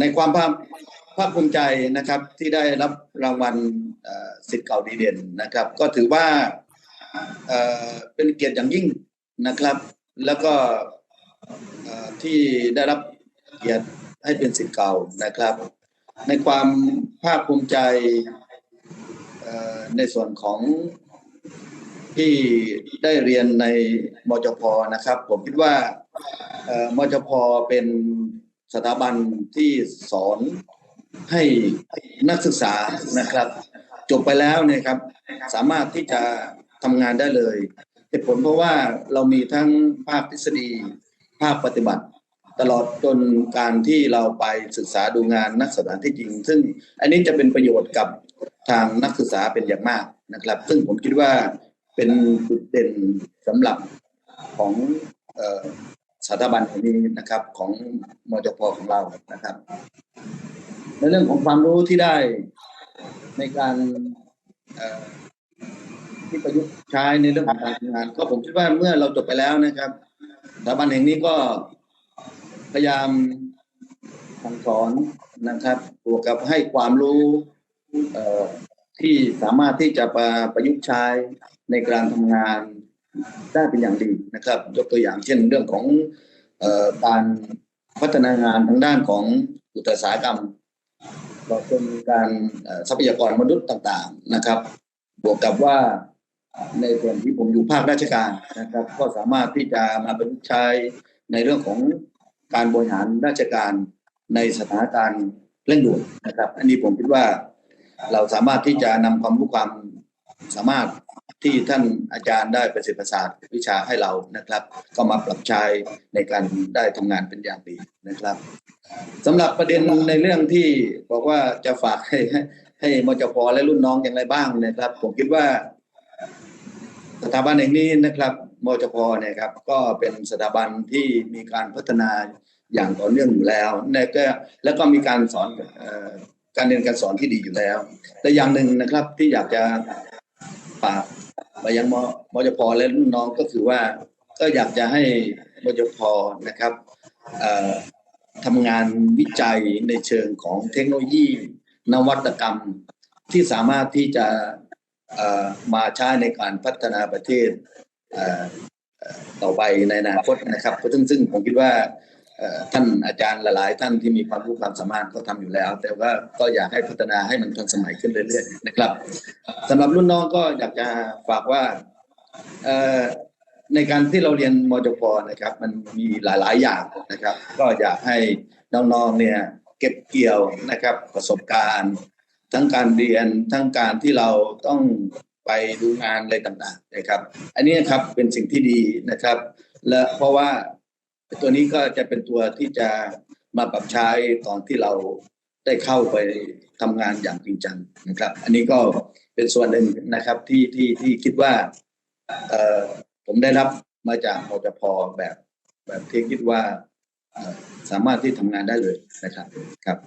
ในความภาคภาคภูมิใจนะครับที่ได้รับรางวัลสิทธิ์เก่าดีเด่นนะครับ ก็ถือว่าเป็นเกียรติอย่างยิ่งนะครับ แล้วก็ที่ได้รับเกียรติให้เป็นสิทธิ์เก่านะครับ ในความภาคภูมิใจในส่วนของที่ได้เรียนในมจพนะครับ ผมคิดว่ามจพเป็น สถาบันที่สอนให้นักศึกษานะครับ จบไปแล้วเนี่ยครับ สามารถที่จะทำงานได้เลยเหตุผลเพราะว่าเรามีทั้งภาคทฤษฎีภาคปฏิบัติ ตลอดจนการที่เราไปศึกษาดูงานนักศึกษาที่จริง ซึ่งอันนี้จะเป็นประโยชน์กับทางนักศึกษาเป็นอย่างมากนะครับ ซึ่งผมคิดว่าเป็นจุดเด่นสำหรับของ สถาบันแห่งนี้นะครับของมจพของเรานะครับ ในเรื่องของความรู้ที่ได้ในการที่ประยุกต์ใช้ในเรื่องของการทำงาน ก็ผมคิดว่าเมื่อเราจบไปแล้วนะครับสถาบันแห่งนี้ก็พยายามสั่งสอนนะครับบวกกับให้ความรู้ที่สามารถที่จะประประยุกต์ใช้ในการทำงาน ได้เป็นอย่างดีนะครับ ยกตัวอย่างเช่นเรื่องของอการพัฒนางานทางด้านของอุตสาหกรรมก็เป็นการทรัพยากรมนุษย์ต่างๆนะครับ บวกกับว่าในส่วนที่ผมอยู่ภาคราชการนะครับ ก็สามารถที่จะมาเประยุกต์ใช้ในเรื่องของการบริหารราชการในสถานการณ์เร่งด่วนนะครับ อันนี้ผมคิดว่าเราสามารถที่จะนำความรู้ความสามารถ ที่ท่านอาจารย์ได้ประสิทธิประสาทวิชาให้เรานะครับ ก็มาปรับใช้ในการได้ทำงานเป็นอย่างดีนะครับสำหรับประเด็นในเรื่องที่บอกว่าจะฝากให้ให้มจพและรุ่นน้องอย่างไรบ้างนะครับ ผมคิดว่า สถาบันแห่งนี้นะครับมจพเนี่ยครับก็เป็นสถาบันที่มีการพัฒนาอย่างต่อเนื่องอยู่แล้วและก็แล้วก็มีการสอนการเรียนการสอนที่ดีอยู่แล้ว แต่อย่างหนึ่งนะครับที่อยากจะฝาก ไปยังมมจพและรุ่นน้องก็คือว่า ก็อยากจะให้มจพนะครับทำงานวิจัยในเชิงของเทคโนโลยี นวัตกรรมที่สามารถที่จะมาใช้ในการพัฒนาประเทศต่อไปในอนาคตนะครับซึ่งซึ่งผมคิดว่าท่านอาจารย์หลาย ๆ ท่านที่มีความรู้ความสามารถก็ทำอยู่แล้ว แต่ว่าก็อยากให้พัฒนาให้มันทันสมัยขึ้นเรื่อย ๆ นะครับ สำหรับรุ่นน้องก็อยากจะฝากว่าเอ่อในการที่เราเรียนมจพนะครับ มันมีหลาย ๆ อย่างนะครับ ก็อยากให้น้องๆเนี่ยเก็บเกี่ยวนะครับประสบการณ์ ทั้งการเรียนทั้งการที่เราต้องไปดูงานอะไรต่างๆนะครับ อันนี้ครับเป็นสิ่งที่ดีนะครับ และเพราะว่าตัวนี้ก็จะเป็นตัวที่จะมาปรับใช้ตอนที่เรา ได้เข้าไปทำงานอย่างจริงจังนะครับ อันนี้ก็เป็นส่วนหนึ่งนะครับที่ที่ที่คิดว่าเออผมได้รับมาจากมจพแบบแบบที่คิดว่าสามารถที่ทำงานได้เลยนะครับครับ